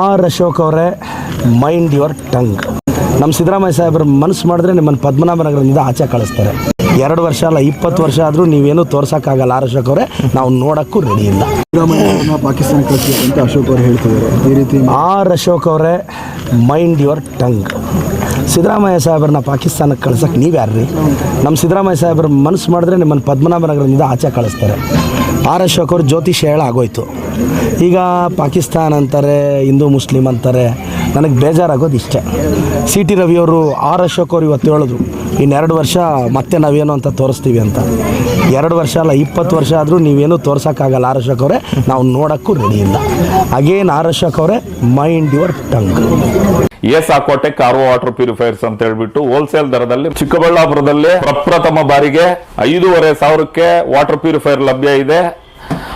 R Ashok ಅವರೇ mind your tongue ನಮ್ಮ ಸಿದ್ದರಾಮಯ್ಯ ಸಾಹೇಬ್ರ ಮನಸ್ಸು ಮಾಡಿದ್ರೆ ನಿಮ್ಮನ್ನು ಪದ್ಮನಾಭನಗರದಿಂದ ಆಚೆ ಕಳಿಸ್ತಾರೆ. ಎರಡು ವರ್ಷ ಅಲ್ಲ ಇಪ್ಪತ್ತು ವರ್ಷ ಆದರೂ ನೀವೇನು ತೋರ್ಸೋಕ್ಕಾಗಲ್ಲ ಆರ್ ಅಶೋಕ್ ಅವರೇ ನಾವು ನೋಡೋಕ್ಕೂ ರೆಡಿ ಇಲ್ಲ. ಸಿದ್ದರಾಮಯ್ಯ ಪಾಕಿಸ್ತಾನ ಅಂತ ಅಶೋಕ್ ಅವರು ಹೇಳ್ತಿದ್ದಾರೆ. ಈ ರೀತಿ ಆರ್ ಅಶೋಕ್ ಅವರೇ ಮೈಂಡ್ ಯುವರ್ ಟಂಗ್ ಸಿದ್ದರಾಮಯ್ಯ ಸಾಹೇಬ್ರನ್ನ ಪಾಕಿಸ್ತಾನಕ್ಕೆ ಕಳ್ಸೋಕ್ಕೆ ನೀವು ಯಾರ್ರಿ? ನಮ್ಮ ಸಿದ್ದರಾಮಯ್ಯ ಸಾಹೇಬ್ರ ಮನಸ್ಸು ಮಾಡಿದ್ರೆ ನಿಮ್ಮನ್ನು ಪದ್ಮನಾಭನಗರದಿಂದ ಆಚೆ ಕಳಿಸ್ತಾರೆ. ಆರ್ ಅಶೋಕ್ ಅವ್ರು ಜ್ಯೋತಿಷ್ಯ ಹೇಳ ಆಗೋಯ್ತು. ಈಗ ಪಾಕಿಸ್ತಾನ ಅಂತಾರೆ, ಹಿಂದೂ ಮುಸ್ಲಿಂ ಅಂತಾರೆ, ನನಗೆ ಬೇಜಾರಾಗೋದು ಇಷ್ಟೇ. ಸಿ ಟಿ ರವಿಯವರು ಆರ್ ಅಶೋಕ್ ಅವರು ಇವತ್ತು ಹೇಳಿದ್ರು, ಇನ್ನೆರಡು ವರ್ಷ ಮತ್ತೆ ನಾವೇನು ಅಂತ ತೋರಿಸ್ತೀವಿ ಅಂತ. ಎರಡು ವರ್ಷ ಅಲ್ಲ, ಇಪ್ಪತ್ತು ವರ್ಷ ಆದರೂ ನೀವೇನು ತೋರ್ಸೋಕ್ಕಾಗಲ್ಲ ಆರ್ ಅಶೋಕ್ ಅವರೇ, ನಾವು ನೋಡೋಕ್ಕೂ ರೆಡಿ ಇಲ್ಲ. ಅಗೇನ್ ಆರ್ ಅಶೋಕ್ ಅವರೇ ಮೈಂಡ್ ಯುವರ್ ಟಂಗ್ ಎಸ್ ಆಕೋಟೆ ಕಾರ್ ವಾಟರ್ ಪ್ಯೂರಿಫೈರ್ಸ್ ಅಂತ ಹೇಳ್ಬಿಟ್ಟು ಹೋಲ್ಸೇಲ್ ದರದಲ್ಲಿ ಚಿಕ್ಕಬಳ್ಳಾಪುರದಲ್ಲಿ ಪ್ರಪ್ರಥಮ ಬಾರಿಗೆ ಐದೂವರೆ ಸಾವಿರಕ್ಕೆ ವಾಟರ್ ಪ್ಯೂರಿಫೈರ್ ಲಭ್ಯ ಇದೆ.